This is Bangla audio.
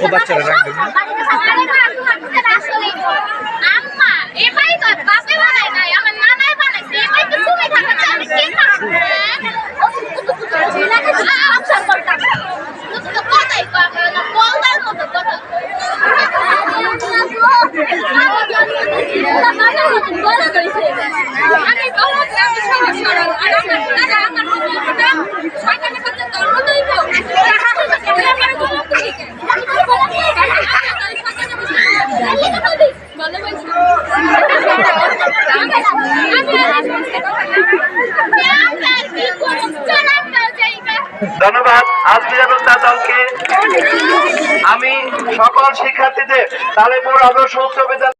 ও বাচ্চারা রাখবে আমি ধন্যবাদ। আজকে যেন দলকে। আমি সকল শিক্ষার্থীদের তালেপুর আদর্শ উচ্চ বিদ্যালয়